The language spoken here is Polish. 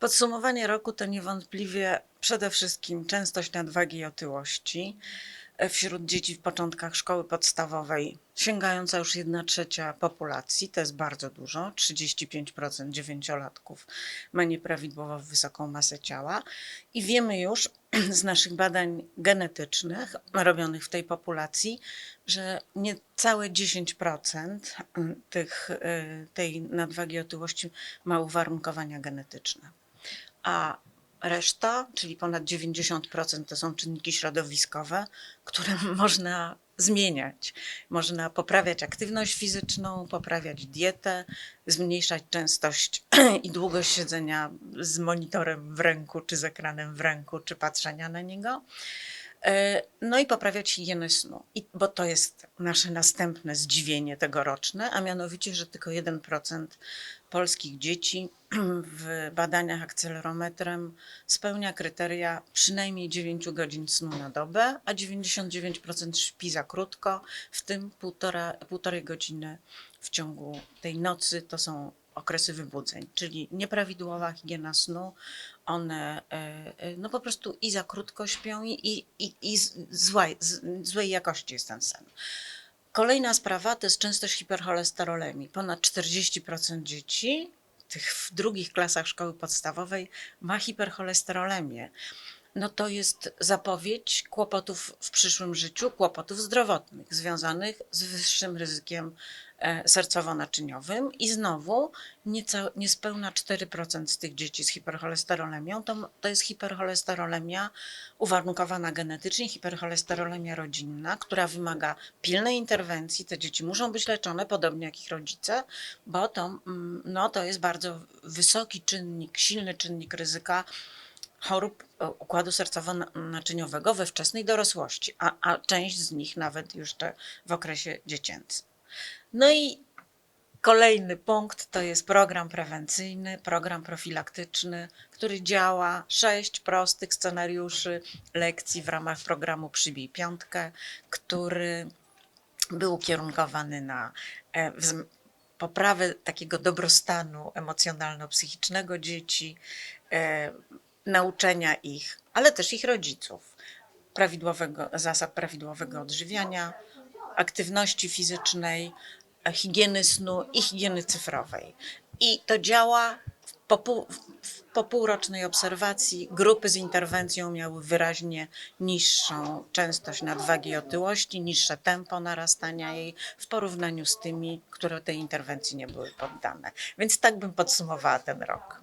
Podsumowanie roku to niewątpliwie przede wszystkim częstość nadwagi i otyłości e, wśród dzieci w początkach szkoły podstawowej, sięgająca już 1 trzecia populacji, to jest bardzo dużo, 35% dziewięciolatków ma nieprawidłowo wysoką masę ciała i wiemy już z naszych badań genetycznych robionych w tej populacji, że niecałe 10% tych, y, tej nadwagi otyłości ma uwarunkowania genetyczne a reszta, czyli ponad 90% to są czynniki środowiskowe, które można zmieniać. Można poprawiać aktywność fizyczną, poprawiać dietę, zmniejszać częstość i długość siedzenia z monitorem w ręku, czy z ekranem w ręku, czy patrzenia na niego. E, No i poprawiać higienę snu, I, bo to jest nasze następne zdziwienie tegoroczne, a mianowicie, że tylko 1% polskich dzieci w badaniach akcelerometrem spełnia kryteria przynajmniej 9 godzin snu na dobę, a 99% śpi za krótko, w tym półtora, półtorej godziny w ciągu tej nocy to są okresy wybudzeń, czyli nieprawidłowa higiena snu, one e, e, no po prostu i za krótko śpią i, i, i, i z- zła, z, złej jakości jest ten sen. Kolejna sprawa to jest częstość hipercholesterolemii. Ponad 40% dzieci, tych w drugich klasach szkoły podstawowej, ma hipercholesterolemię. No to jest zapowiedź kłopotów w przyszłym życiu, kłopotów zdrowotnych związanych z wyższym ryzykiem e, sercowo-naczyniowym. I znowu nieca, niespełna 4% z tych dzieci z hipercholesterolemią to, to jest hipercholesterolemia uwarunkowana genetycznie, hipercholesterolemia rodzinna, która wymaga pilnej interwencji. Te dzieci muszą być leczone, podobnie jak ich rodzice, bo to, no, to jest bardzo wysoki czynnik, silny czynnik ryzyka chorób e, układu sercowo-naczyniowego we wczesnej dorosłości, a, a część z nich nawet jeszcze w okresie dziecięcym. No i kolejny punkt to jest program prewencyjny, program profilaktyczny, który działa. Sześć prostych scenariuszy lekcji w ramach programu Przybij Piątkę, który był ukierunkowany na e, poprawę takiego dobrostanu emocjonalno-psychicznego dzieci, e, nauczenia ich, ale też ich rodziców, prawidłowego, zasad prawidłowego odżywiania, aktywności fizycznej, higieny snu i higieny cyfrowej. I to działa po, po półrocznej obserwacji. Grupy z interwencją miały wyraźnie niższą częstość nadwagi i otyłości, niższe tempo narastania jej w porównaniu z tymi, które tej interwencji nie były poddane. Więc tak bym podsumowała ten rok.